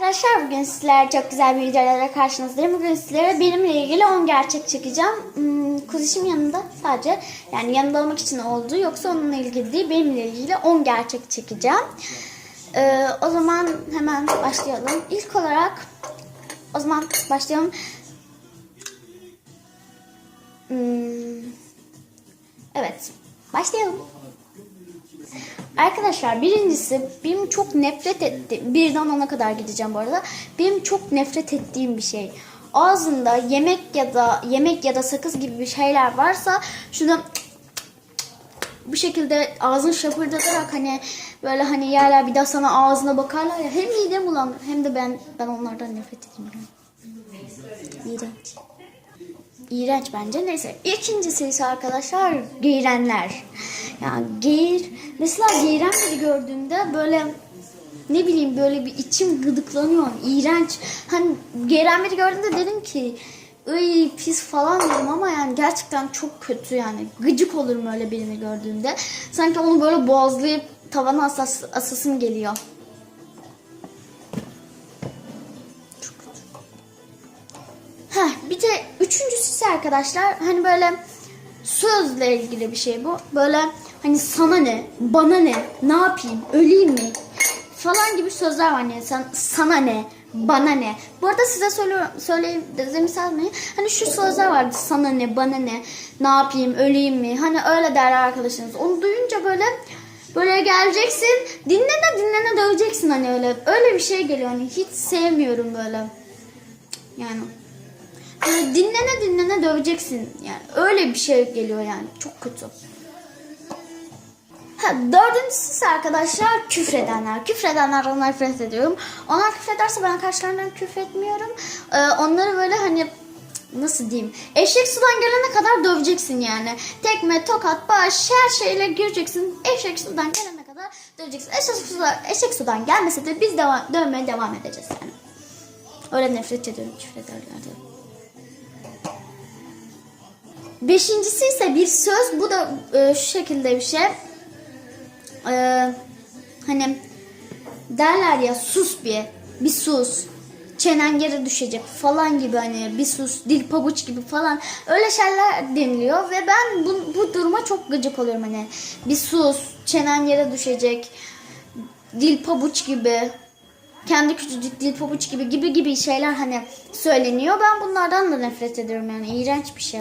Arkadaşlar bugün sizler çok güzel bir videoyla karşınızdayım. Bugün sizlere benimle ilgili 10 gerçek çekeceğim. Hmm, kuzişim yanında sadece yani yanında olmak için oldu. Yoksa onunla ilgili değil benimle ilgili 10 gerçek çekeceğim. Ee, o zaman hemen başlayalım. İlk olarak o zaman başlayalım. Hmm, evet başlayalım. Arkadaşlar birincisi benim çok nefret etti. Birden ona kadar gideceğim bu arada. Benim çok nefret ettiğim bir şey. Ağzında yemek ya da yemek ya da sakız gibi bir şeyler varsa şunu bu şekilde ağzın şapırdatarak hani böyle hani yerler bir daha sana ağzına bakarlar ya hem midem bulanır hem de ben ben onlardan nefret ediyorum. İğrenç. İğrenç bence. Neyse. İkincisi ise arkadaşlar geğirenler. Yani geğir. Mesela geğiren biri gördüğümde böyle ne bileyim böyle bir içim gıdıklanıyor. İğrenç. Hani geğiren biri gördüğümde dedim ki Iy pis falan dedim ama yani gerçekten çok kötü yani. Gıcık olurum öyle birini gördüğümde. Sanki onu böyle boğazlayıp tavana asas, asasım geliyor. Heh, bir de üçüncüsü ise arkadaşlar hani böyle sözle ilgili bir şey bu. Böyle hani sana ne, bana ne, ne yapayım, öleyim mi falan gibi sözler var. Yani sen, sana ne, bana ne. Bu arada size söylüyorum, söyleyeyim, size misal mi? Hani şu sözler vardı. Sana ne, bana ne, ne yapayım, öleyim mi? Hani öyle derler arkadaşınız. Onu duyunca böyle böyle geleceksin. Dinlene dinlene döveceksin hani öyle. Öyle bir şey geliyor. Hani hiç sevmiyorum böyle. Yani dinlene dinlene döveceksin. Yani öyle bir şey geliyor yani. Çok kötü. Ha, dördüncüsü ise arkadaşlar küfredenler. Küfredenlerden nefret ediyorum. Onlar küfrederse ben karşılarından küfretmiyorum. Ee, onları böyle hani nasıl diyeyim? Eşek sudan gelene kadar döveceksin yani. Tekme, tokat, baş her şeyle gireceksin. Eşek sudan gelene kadar döveceksin. Eşek sudan, eşek sudan gelmese de biz devam, dövmeye devam edeceğiz yani. Öyle nefret ediyorum küfrederlerden. Beşincisi ise bir söz. Bu da e, şu şekilde bir şey. E, hani derler ya sus bir. Bir sus. Çenen yere düşecek falan gibi hani bir sus. Dil pabuç gibi falan. Öyle şeyler deniliyor. Ve ben bu, bu duruma çok gıcık oluyorum hani. Bir sus. Çenen yere düşecek. Dil pabuç gibi kendi küçücük dil pabuç gibi gibi gibi şeyler hani söyleniyor. Ben bunlardan da nefret ediyorum yani iğrenç bir şey.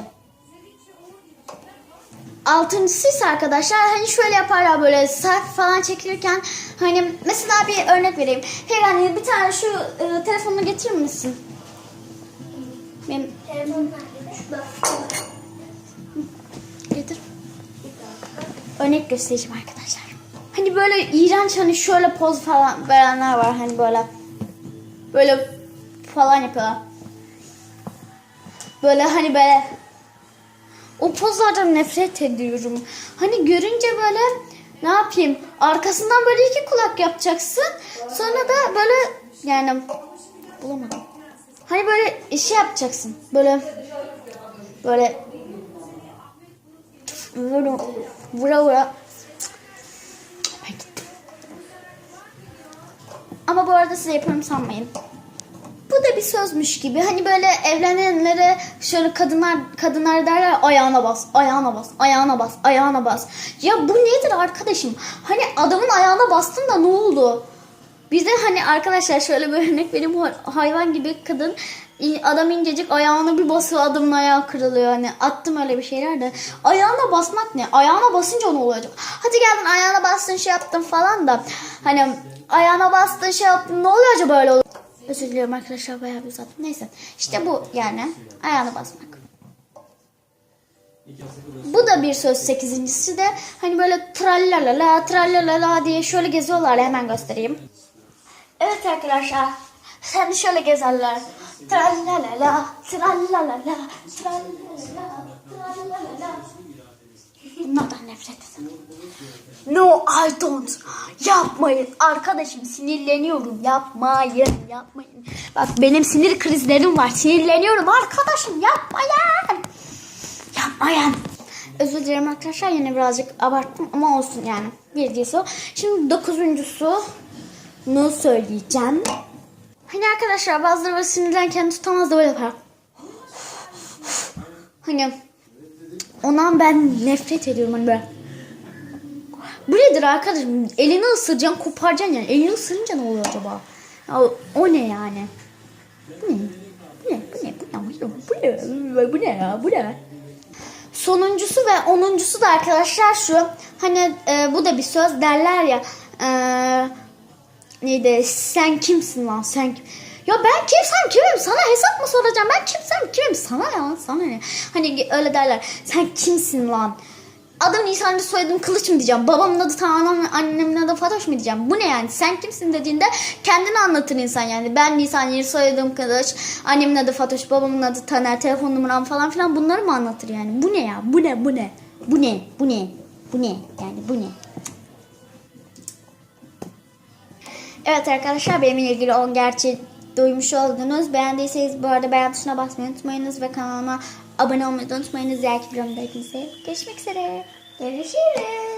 Altıncısı ise arkadaşlar hani şöyle yaparlar böyle selfie falan çekilirken hani mesela bir örnek vereyim. Hey hani bir tane şu e, telefonunu getirir misin? Benim Telefon getir. Örnek göstereceğim arkadaşlar. Hani böyle iğrenç hani şöyle poz falan verenler var hani böyle böyle falan yapıyorlar. Böyle hani böyle o pozlardan nefret ediyorum. Hani görünce böyle ne yapayım? Arkasından böyle iki kulak yapacaksın. Sonra da böyle yani bulamadım. Hani böyle şey yapacaksın. Böyle böyle vura vura vura. Ama bu arada size yaparım sanmayın. Bu da bir sözmüş gibi. Hani böyle evlenenlere şöyle kadınlar kadınlar derler ayağına bas, ayağına bas, ayağına bas, ayağına bas. Ya bu nedir arkadaşım? Hani adamın ayağına bastın da ne oldu? Bize hani arkadaşlar şöyle bir örnek. Bu Hayvan gibi kadın adam incecik ayağına bir basıyor adamın ayağı kırılıyor. Hani attım öyle bir şeyler de. Ayağına basmak ne? Ayağına basınca ne olacak? Hadi geldin ayağına bastın şey yaptın falan da. Hani ayağına bastın şey yaptın ne oluyor acaba öyle olur? Özür diliyorum arkadaşlar bayağı bir uzattım. Neyse işte bu yani ayağına basmak. Bu da bir söz sekizincisi de hani böyle trallalala trallalala diye şöyle geziyorlar hemen göstereyim. Evet arkadaşlar sen şöyle gezerler. Trallalala trallalala trallalala trallalala. Bunlardan nefret ederim. No I don't. Yapmayın. Arkadaşım sinirleniyorum. Yapmayın. Yapmayın. Bak benim sinir krizlerim var. Sinirleniyorum. Arkadaşım yapmayın. Yapmayın. Özür dilerim arkadaşlar. Yine birazcık abarttım ama olsun yani. Bir diyorsa. Şimdi dokuzuncusu ne söyleyeceğim? Hani arkadaşlar bazıları kendini tutamaz da böyle yapar. Hani ondan ben nefret ediyorum hani böyle. Bu nedir arkadaşım? Elini ısıracaksın, koparacaksın yani. Elini ısırınca ne oluyor acaba? Ya, o ne yani? Bu ne? Bu ne? Bu ne? Bu ne? Bu ne? Bu ne ya? Bu ne? Sonuncusu ve onuncusu da arkadaşlar şu. Hani e, bu da bir söz derler ya. E, neydi? Sen kimsin lan? Sen kim? Ya ben kimsem kimim? Sana hesap mı soracağım? Ben kimsem kimim? Sana ya sana ne? Hani öyle derler. Sen kimsin lan? Adım Nisan'da soyadım Kılıç mı diyeceğim? Babamın adı Tanan, annemin adı Fatoş mu diyeceğim? Bu ne yani? Sen kimsin dediğinde kendini anlatır insan yani. Ben Nisan Yeri soyadım Kılıç, annemin adı Fatoş, babamın adı Taner, telefon numaram falan filan bunları mı anlatır yani? Bu ne ya? Bu ne? Bu ne? Bu ne? Bu ne? Bu ne? Yani bu ne? Evet arkadaşlar benimle ilgili 10 gerçeği duymuş oldunuz. Beğendiyseniz bu arada beğen tuşuna basmayı unutmayınız ve kanalıma abone olmayı unutmayınız. Diğer videomda hepinize görüşmek üzere. Görüşürüz.